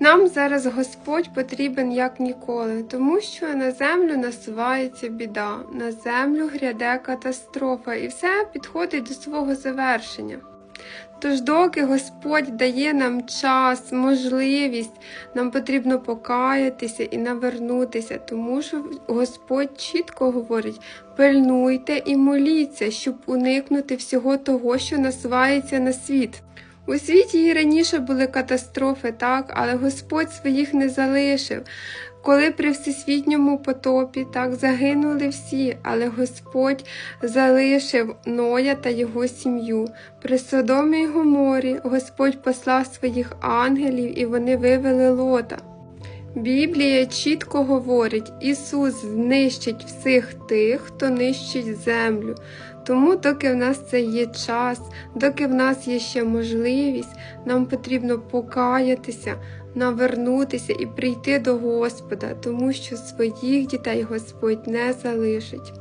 Нам зараз Господь потрібен як ніколи, тому що на землю насувається біда, на землю гряде катастрофа, і все підходить до свого завершення. Тож, доки Господь дає нам час, можливість, нам потрібно покаятися і навернутися, тому що Господь чітко говорить: пильнуйте і моліться, щоб уникнути всього того, що насувається на світ. У світі і раніше були катастрофи, так, але Господь своїх не залишив. Коли при всесвітньому потопі так загинули всі, але Господь залишив Ноя та його сім'ю. При Содомі й Гоморі Господь послав своїх ангелів і вони вивели лота. Біблія чітко говорить, Ісус знищить всіх тих, хто нищить землю. Тому, доки в нас це є час, доки в нас є ще можливість, нам потрібно покаятися, навернутися і прийти до Господа, тому що своїх дітей Господь не залишить.